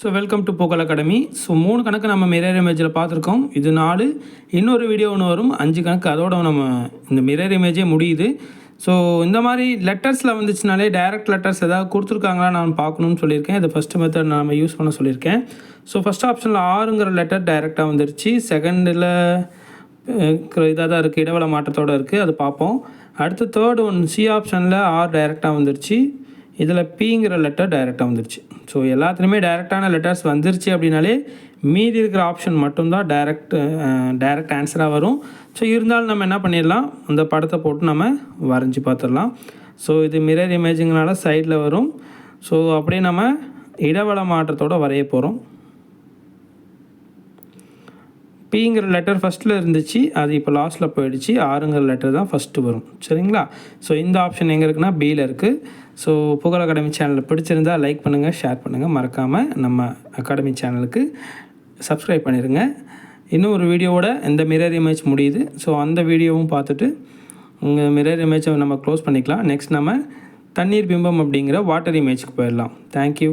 So welcome to Pogal academy so மூணு கணக்கு நம்ம மிரர் இமேஜில் பார்த்துருக்கோம். இது நாலு. இன்னொரு வீடியோ ஒன்று வரும். அஞ்சு கணக்கு. அதோட நம்ம இந்த மிரர் இமேஜே முடியுது. ஸோ இந்த மாதிரி லெட்டர்ஸில் வந்துச்சுனாலே டைரக்ட் லெட்டர்ஸ் ஏதாவது கொடுத்துருக்காங்களா நான் பார்க்கணும்னு சொல்லியிருக்கேன். இது ஃபஸ்ட்டு மெத்தட் நான் யூஸ் பண்ண சொல்லியிருக்கேன். ஸோ ஃபஸ்ட் ஆப்ஷனில் ஆறுங்கிற லெட்டர் டைரெக்டாக வந்துருச்சு. செகண்டில் இதாக தான் இருக்குது இடவள மாற்றத்தோடு இருக்குது அது பார்ப்போம். அடுத்து தேர்ட் ஒன் சி ஆப்ஷனில் ஆர் டைரெக்டாக வந்துருச்சு. இதில் பிங்கிற லெட்டர் டைரெக்டாக வந்துருச்சு. ஸோ எல்லாத்துலேயுமே டைரெக்டான லெட்டர்ஸ் வந்துருச்சு அப்படின்னாலே மீதி இருக்கிற ஆப்ஷன் மட்டும்தான் டைரக்ட் டைரக்ட் ஆன்சராக வரும். ஸோ இருந்தாலும் நம்ம என்ன பண்ணிடலாம்? அந்த படத்தை போட்டு நம்ம வரைஞ்சி பார்த்துடலாம். ஸோ இது மிரர் இமேஜிங்னால சைடில் வரும். ஸோ அப்படியே நம்ம இடவள மாற்றத்தோடு வரைய போகிறோம் பிங்கிற லெட்டர் ஃபஸ்ட்டில் இருந்துச்சு அது இப்போ லாஸ்ட்டில் போயிடுச்சு. ஆறுங்கிற லெட்டர் தான் ஃபஸ்ட்டு வரும். சரிங்களா? ஸோ இந்த ஆப்ஷன் எங்கே இருக்குன்னா பியில் இருக்குது ஸோ புகழ் அகாடமி சேனலில் பிடிச்சிருந்தா லைக் பண்ணுங்கள் ஷேர் பண்ணுங்கள் மறக்காமல் நம்ம அகாடமி சேனலுக்கு சப்ஸ்கிரைப் பண்ணிடுங்க இன்னும் ஒரு வீடியோவோட இந்த மிரர் இமேஜ் முடியுது. ஸோ அந்த வீடியோவும் பார்த்துட்டு உங்கள் மிரர் இமேஜை நம்ம க்ளோஸ் பண்ணிக்கலாம். நெக்ஸ்ட் நம்ம தண்ணீர் பிம்பம் அப்படிங்கிற வாட்டர் இமேஜ்க்கு போயிடலாம். தேங்க்யூ